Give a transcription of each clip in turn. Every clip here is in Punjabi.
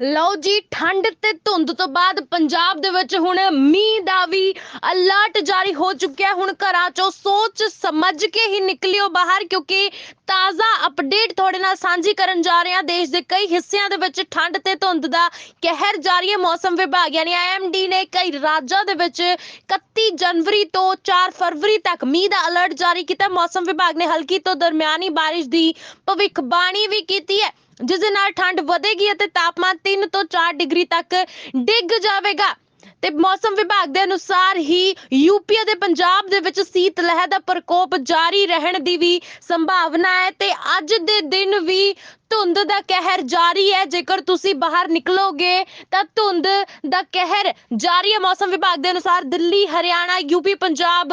ਲਓ ਜੀ, ਠੰਡ ਤੇ ਧੁੰਦ ਤੋਂ ਬਾਅਦ ਪੰਜਾਬ ਦੇ ਵਿੱਚ ਹੁਣ ਮੀਂਹ ਦਾ ਵੀ ਅਲਰਟ ਜਾਰੀ ਹੋ ਚੁੱਕਿਆ ਹੁਣ ਘਰਾਂ ਚੋਂ ਸੋਚ ਸਮਝ ਕੇ ਹੀ ਨਿਕਲਿਓ ਬਾਹਰ, ਕਿਉਂਕਿ ਤਾਜ਼ਾ ਅਪਡੇਟ ਤੁਹਾਡੇ ਨਾਲ ਸਾਂਝੀ ਕਰਨ ਜਾ ਰਹੇ ਹਾਂ। ਦੇਸ਼ ਦੇ ਕਈ ਹਿੱਸਿਆਂ ਦੇ ਵਿੱਚ ਠੰਡ ਤੇ ਧੁੰਦ ਦਾ ਕਹਿਰ ਜਾਰੀ ਹੈ। ਮੌਸਮ ਵਿਭਾਗ, ਯਾਨੀ ਆਈਐਮਡੀ ਨੇ ਕਈ ਰਾਜਾਂ ਦੇ ਵਿੱਚ 31 ਜਨਵਰੀ ਤੋਂ 4 ਫਰਵਰੀ ਤੱਕ ਮੀਂਹ ਦਾ ਅਲਰਟ ਜਾਰੀ ਕੀਤਾ। ਮੌਸਮ ਵਿਭਾਗ ਨੇ ਹਲਕੀ ਤੋਂ ਦਰਮਿਆਨੀ ਬਾਰਿਸ਼ ਦੀ ਭਵਿੱਖਬਾਣੀ ਵੀ ਕੀਤੀ ਹੈ। ਜਿਸ ਦੇ ਨਾਲ ਠੰਡ ਵਧੇਗੀ ਅਤੇ ਤਾਪਮਾਨ 3 ਤੋਂ 4 ਡਿਗਰੀ ਤੱਕ ਡਿੱਗ ਜਾਵੇਗਾ। ਤੇ ਮੌਸਮ ਵਿਭਾਗ ਦੇ ਅਨੁਸਾਰ ਹੀ ਯੂਪੀ ਅਤੇ ਪੰਜਾਬ ਦੇ ਵਿੱਚ ਸੀਤ ਲਹਿਰ ਦਾ ਪ੍ਰਕੋਪ ਜਾਰੀ ਰਹਿਣ ਦੀ ਵੀ ਸੰਭਾਵਨਾ ਹੈ ਤੇ ਅੱਜ ਦੇ ਦਿਨ ਵੀ ਧੁੰਦ ਦਾ ਕਹਿਰ ਜਾਰੀ ਹੈ। ਜੇਕਰ ਤੁਸੀਂ ਬਾਹਰ ਨਿਕਲੋਗੇ, ਤਾਂ ਧੁੰਦ ਦਾ ਕਹਿਰ ਜਾਰੀ ਹੈ। ਮੌਸਮ ਵਿਭਾਗ ਦੇ ਅਨੁਸਾਰ ਦਿੱਲੀ, ਹਰਿਆਣਾ, ਯੂਪੀ, ਪੰਜਾਬ,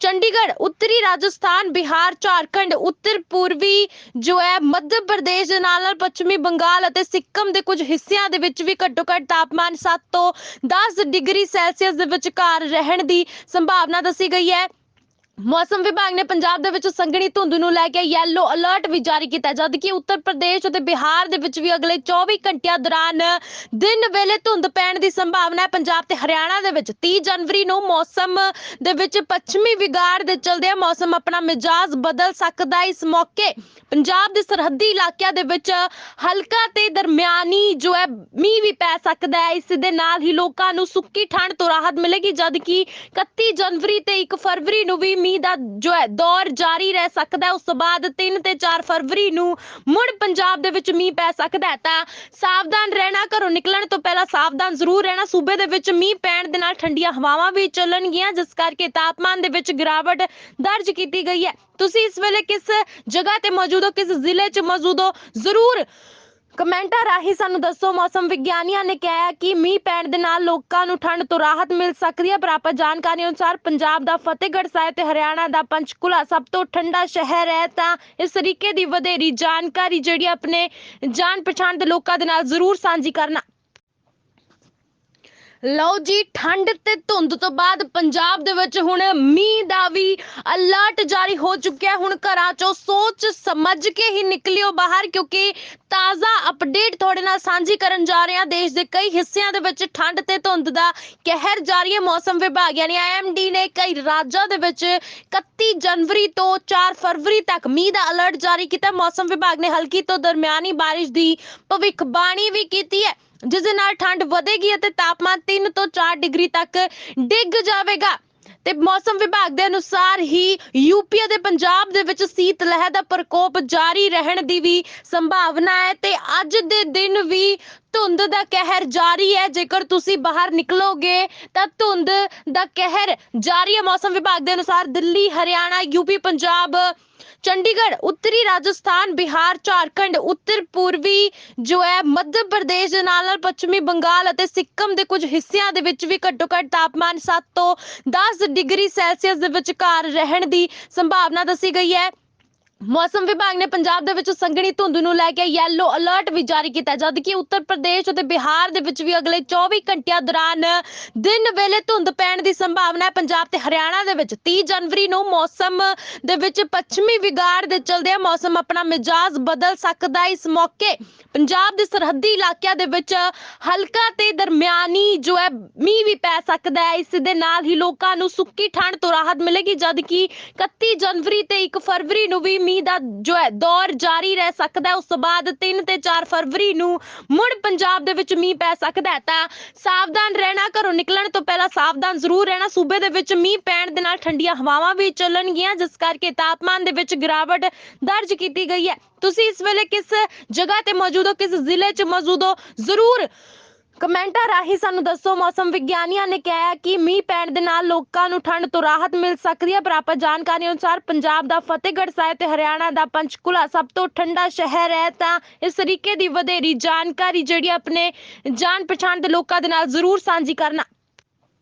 ਚੰਡੀਗੜ੍ਹ, ਉੱਤਰੀ ਰਾਜਸਥਾਨ, ਬਿਹਾਰ, ਝਾਰਖੰਡ, ਉੱਤਰ ਪੂਰਬੀ ਜੋ ਹੈ, ਮੱਧ ਪ੍ਰਦੇਸ਼ ਦੇ ਨਾਲ ਨਾਲ ਪੱਛਮੀ ਬੰਗਾਲ ਅਤੇ ਸਿੱਕਮ ਦੇ ਕੁਝ ਹਿੱਸਿਆਂ ਦੇ ਵਿੱਚ ਵੀ ਘੱਟੋ ਘੱਟ ਤਾਪਮਾਨ 7 ਤੋਂ 10 ਡਿਗਰੀ ਸੈਲਸੀਅਸ ਦੇ ਵਿਚਕਾਰ ਰਹਿਣ ਦੀ ਸੰਭਾਵਨਾ ਦੱਸੀ ਗਈ ਹੈ। ਮੌਸਮ ਵਿਭਾਗ ਨੇ ਪੰਜਾਬ ਦੇ ਵਿੱਚ ਸੰਘਣੀ ਧੁੰਦ ਨੂੰ ਲੈ ਕੇ ਯੈਲੋ ਅਲਰਟ ਵੀ ਜਾਰੀ ਕੀਤਾ, ਜਦਕਿ ਉੱਤਰ ਪ੍ਰਦੇਸ਼ ਅਤੇ ਬਿਹਾਰ ਦੇ ਵਿੱਚ ਵੀ ਅਗਲੇ 24 ਘੰਟਿਆਂ ਦੌਰਾਨ ਦਿਨ ਵੇਲੇ ਧੁੰਦ ਪੈਣ ਦੀ ਸੰਭਾਵਨਾ ਹੈ ਪੰਜਾਬ ਤੇ ਹਰਿਆਣਾ ਦੇ ਵਿੱਚ 30 ਜਨਵਰੀ ਨੂੰ ਮੌਸਮ ਦੇ ਵਿੱਚ ਪੱਛਮੀ ਵਿਗਾੜ ਦੇ ਚਲਦੇ ਮੌਸਮ ਆਪਣਾ ਮਿਜਾਜ਼ ਬਦਲ ਸਕਦਾ ਹੈ। ਇਸ ਮੌਕੇ ਪੰਜਾਬ ਦੇ ਸਰਹੱਦੀ ਇਲਾਕਿਆਂ ਦੇ ਵਿੱਚ ਹਲਕਾ ਤੇ ਦਰਮਿਆਨੀ ਜੋ ਹੈ, ਮੀਂਹ ਵੀ ਪੈ ਸਕਦਾ ਹੈ ਇਸ ਦੇ ਨਾਲ ਹੀ ਲੋਕਾਂ ਨੂੰ ਸੁੱਕੀ ਠੰਡ ਤੋਂ ਰਾਹਤ ਮਿਲੇਗੀ, ਜਦਕਿ 31 ਜਨਵਰੀ ਤੇ 1 ਫਰਵਰੀ ਨੂੰ ਵੀ ਮੀਂਹ ਦਾ ਜੋ ਹੈ ਦੌਰ ਜਾਰੀ ਰਹਿ ਸਕਦਾ ਉਸ ਤੋਂ ਬਾਅਦ 3 ਤੇ 4 ਫਰਵਰੀ ਨੂੰ ਮੁੜ ਪੰਜਾਬ ਦੇ ਵਿੱਚ ਮੀਂਹ ਪੈ ਸਕਦਾ ਹੈ। ਤਾਂ ਸਾਵਧਾਨ ਰਹਿਣਾ, ਘਰੋਂ ਨਿਕਲਣ ਤੋਂ ਪਹਿਲਾਂ ਸਾਵਧਾਨ ਜ਼ਰੂਰ ਰਹਿਣਾ, ਸੂਬੇ ਦੇ ਵਿੱਚ ਮੀਂਹ ਪੈਣ ਦੇ ਨਾਲ ਠੰਡੀਆਂ ਹਵਾਵਾਂ ਵੀ ਚੱਲਣਗੀਆਂ, ਜਿਸ ਕਰਕੇ ਤਾਪਮਾਨ ਦੇ ਵਿੱਚ ਗਿਰਾਵਟ ਦਰਜ ਕੀਤੀ ਗਈ ਹੈ। ਤੁਸੀਂ ਇਸ ਵੇਲੇ ਕਿਸ ਜਗ੍ਹਾ ਤੇ ਮੌਜੂਦ ਹੋ, ਕਿਸ ਜ਼ਿਲ੍ਹੇ 'ਚ ਮੌਜੂਦ ਹੋ? ਜ਼ਰੂਰ ਕਮੈਂਟਾਂ ਰਾਹੀਂ ਸਾਨੂੰ ਦੱਸੋ, ਮੌਸਮ ਵਿਗਿਆਨੀਆਂ ਨੇ ਕਿਹਾ ਕਿ ਮੀਂਹ ਪੈਣ ਦੇ ਨਾਲ ਲੋਕਾਂ ਨੂੰ ਠੰਡ ਤੋਂ ਰਾਹਤ ਮਿਲ ਸਕਦੀ ਹੈ ਪ੍ਰਾਪਤ ਜਾਣਕਾਰੀ ਅਨੁਸਾਰ ਪੰਜਾਬ ਦਾ ਫਤਿਹਗੜ੍ਹ ਸਾਹਿਬ ਤੇ ਹਰਿਆਣਾ ਦਾ ਪੰਚਕੂਲਾ ਸਭ ਤੋਂ ਠੰਡਾ ਸ਼ਹਿਰ ਹੈ, ਤਾਂ ਇਸ ਤਰੀਕੇ ਦੀ ਵਧੇਰੀ ਜਾਣਕਾਰੀ ਜਿਹੜੀ ਆਪਣੇ ਜਾਣ ਪਛਾਣ ਦੇ ਲੋਕਾਂ ਦੇ ਨਾਲ ਜ਼ਰੂਰ ਸਾਂਝੀ ਕਰਨਾ ਲਓ ਜੀ, ਠੰਡ ਤੇ ਧੁੰਦ ਤੋਂ ਬਾਅਦ ਪੰਜਾਬ ਦੇ ਵਿੱਚ ਹੁਣ ਮੀਂਹ ਦਾ ਵੀ ਅਲਰਟ ਜਾਰੀ ਹੋ ਚੁੱਕਿਆ ਹੈ। ਹੁਣ ਘਰਾਂ ਚੋਂ ਸੋਚ ਸਮਝ ਕੇ ਹੀ ਨਿਕਲਿਓ ਬਾਹਰ, ਕਿਉਂਕਿ ਤਾਜ਼ਾ ਅਪਡੇਟ ਤੁਹਾਡੇ ਨਾਲ ਸਾਂਝੀ ਕਰਨ ਜਾ ਰਹੇ ਹਾਂ। ਦੇਸ਼ ਦੇ ਕਈ ਹਿੱਸਿਆਂ ਦੇ ਵਿੱਚ ਠੰਡ ਤੇ ਧੁੰਦ ਦਾ ਕਹਿਰ ਜਾਰੀ ਹੈ ਮੌਸਮ ਵਿਭਾਗ। ਯਾਨੀ ਆਈਐਮਡੀ ਨੇ ਕਈ ਰਾਜਾਂ ਦੇ ਵਿੱਚ 31 ਜਨਵਰੀ ਤੋਂ 4 ਫਰਵਰੀ ਤੱਕ ਮੀਂਹ ਦਾ ਅਲਰਟ ਜਾਰੀ ਕੀਤਾ। ਮੌਸਮ ਵਿਭਾਗ ਨੇ ਹਲਕੀ ਤੋਂ ਦਰਮਿਆਨੀ ਬਾਰਿਸ਼ ਦੀ ਭਵਿੱਖਬਾਣੀ ਵੀ ਕੀਤੀ ਹੈ। ਜਿਸ ਦੇ ਨਾਲ ਠੰਡ ਵਧੇਗੀ ਅਤੇ ਤਾਪਮਾਨ 3 ਤੋਂ 4 ਡਿਗਰੀ ਤੱਕ ਡਿੱਗ ਜਾਵੇਗਾ। ਤੇ ਮੌਸਮ ਵਿਭਾਗ ਦੇ ਅਨੁਸਾਰ ਹੀ ਯੂਪੀ ਅਤੇ ਪੰਜਾਬ ਦੇ ਵਿੱਚ ਸੀਤ ਲਹਿਰ ਦਾ ਪ੍ਰਕੋਪ ਜਾਰੀ ਰਹਿਣ ਦੀ ਵੀ ਸੰਭਾਵਨਾ ਹੈ ਤੇ ਅੱਜ ਦੇ ਦਿਨ ਵੀ ਧੁੰਦ ਦਾ ਕਹਿਰ ਜਾਰੀ ਹੈ। ਜੇਕਰ ਤੁਸੀਂ ਬਾਹਰ ਨਿਕਲੋਗੇ ਤਾਂ ਧੁੰਦ ਦਾ ਕਹਿਰ ਜਾਰੀ ਹੈ। ਮੌਸਮ ਵਿਭਾਗ ਦੇ ਅਨੁਸਾਰ ਦਿੱਲੀ, ਹਰਿਆਣਾ ਯੂਪੀ ਪੰਜਾਬ ਚੰਡੀਗੜ੍ਹ, ਉੱਤਰੀ ਰਾਜਸਥਾਨ, ਬਿਹਾਰ, ਝਾਰਖੰਡ, ਉੱਤਰ ਪੂਰਬੀ ਜੋ ਹੈ, ਮੱਧ ਪ੍ਰਦੇਸ਼ ਦੇ ਨਾਲ ਨਾਲ ਪੱਛਮੀ ਬੰਗਾਲ ਅਤੇ ਸਿੱਕਮ ਦੇ ਕੁਝ ਹਿੱਸਿਆਂ ਦੇ ਵਿੱਚ ਵੀ ਘੱਟੋ ਘੱਟ ਤਾਪਮਾਨ 7 ਤੋਂ 10 ਡਿਗਰੀ ਸੈਲਸੀਅਸ ਦੇ ਵਿਚਕਾਰ ਰਹਿਣ ਦੀ ਸੰਭਾਵਨਾ ਦੱਸੀ ਗਈ ਹੈ। ਮੌਸਮ ਵਿਭਾਗ ਨੇ ਪੰਜਾਬ ਦੇ ਵਿੱਚ ਸੰਘਣੀ ਧੁੰਦ ਨੂੰ ਲੈ ਕੇ ਯੈਲੋ ਅਲਰਟ ਵੀ ਜਾਰੀ ਕੀਤਾ ਹੈ, ਜਦਕਿ ਉੱਤਰ ਪ੍ਰਦੇਸ਼ ਅਤੇ ਬਿਹਾਰ ਦੇ ਵਿੱਚ ਵੀ ਅਗਲੇ 24 ਘੰਟਿਆਂ ਦੌਰਾਨ ਦਿਨ ਵੇਲੇ ਧੁੰਦ ਪੈਣ ਦੀ ਸੰਭਾਵਨਾ ਹੈ। ਪੰਜਾਬ ਤੇ ਹਰਿਆਣਾ ਦੇ ਵਿੱਚ 30 ਜਨਵਰੀ ਨੂੰ ਮੌਸਮ ਦੇ ਵਿੱਚ ਪੱਛਮੀ ਵਿਗਾੜ ਦੇ ਚਲਦੇ ਮੌਸਮ ਆਪਣਾ ਮਿਜਾਜ਼ ਬਦਲ ਸਕਦਾ ਹੈ। ਇਸ ਮੌਕੇ ਪੰਜਾਬ ਦੇ ਸਰਹੱਦੀ ਇਲਾਕਿਆਂ ਦੇ ਵਿੱਚ ਹਲਕਾ ਤੇ ਦਰਮਿਆਨੀ ਜੋ ਹੈ ਮੀਂਹ ਵੀ ਪੈ ਸਕਦਾ ਹੈ। ਇਸ ਦੇ ਨਾਲ ਹੀ ਲੋਕਾਂ ਨੂੰ ਸੁੱਕੀ ਠੰਡ ਤੋਂ ਰਾਹਤ ਮਿਲੇਗੀ। ਜਦਕਿ 31 ਜਨਵਰੀ ਤੇ 1 ਫਰਵਰੀ ਨੂੰ ਵੀ ਮੀਂਹ ਦਾ ਜੋ ਹੈ ਦੌਰ ਜਾਰੀ ਰਹਿ ਸਕਦਾ ਹੈ, ਉਸ ਤੋਂ ਬਾਅਦ 3 ਤੇ 4 ਫਰਵਰੀ ਨੂੰ ਮੁੜ ਪੰਜਾਬ ਦੇ ਵਿੱਚ ਮੀਂਹ ਪੈ ਸਕਦਾ ਹੈ। ਤਾਂ ਸਾਵਧਾਨ ਰਹਿਣਾ, ਘਰੋਂ ਨਿਕਲਣ ਤੋਂ ਪਹਿਲਾਂ ਸਾਵਧਾਨ ਜ਼ਰੂਰ ਰਹਿਣਾ, ਸੂਬੇ ਦੇ ਵਿੱਚ ਮੀਂਹ ਪੈਣ ਦੇ ਨਾਲ ਠੰਡੀਆਂ ਹਵਾਵਾਂ ਵੀ ਚੱਲਣਗੀਆਂ, ਜਿਸ ਕਰਕੇ ਤਾਪਮਾਨ ਦੇ ਵਿੱਚ ਗਿਰਾਵਟ ਦਰਜ ਕੀਤੀ ਗਈ ਹੈ। ਤੁਸੀਂ ਇਸ ਵੇਲੇ ਕਿਸ ਜਗ੍ਹਾ ਤੇ ਮੌਜੂਦ ਹੋ, ਕਿਸ ਜ਼ਿਲ੍ਹੇ 'ਚ ਮੌਜੂਦ ਹੋ? ਜ਼ਰੂਰ ਕਮੈਂਟਾਂ ਰਾਹੀਂ ਸਾਨੂੰ ਦੱਸੋ, ਮੌਸਮ ਵਿਗਿਆਨੀਆਂ ਨੇ ਕਿਹਾ ਕਿ ਮੀਂਹ ਪੈਣ ਦੇ ਨਾਲ ਲੋਕਾਂ ਨੂੰ ਠੰਡ ਤੋਂ ਰਾਹਤ ਮਿਲ ਸਕਦੀ ਹੈ ਪ੍ਰਾਪਤ ਜਾਣਕਾਰੀ ਅਨੁਸਾਰ ਪੰਜਾਬ ਦਾ ਫਤਿਹਗੜ੍ਹ ਸਾਹਿਬ ਤੇ ਹਰਿਆਣਾ ਦਾ ਪੰਚਕੂਲਾ ਸਭ ਤੋਂ ਠੰਡਾ ਸ਼ਹਿਰ ਹੈ, ਤਾਂ ਇਸ ਤਰੀਕੇ ਦੀ ਵਧੇਰੀ ਜਾਣਕਾਰੀ ਜਿਹੜੀ ਆਪਣੇ ਜਾਣ ਪਛਾਣ ਦੇ ਲੋਕਾਂ ਦੇ ਨਾਲ ਜ਼ਰੂਰ ਸਾਂਝੀ ਕਰਨਾ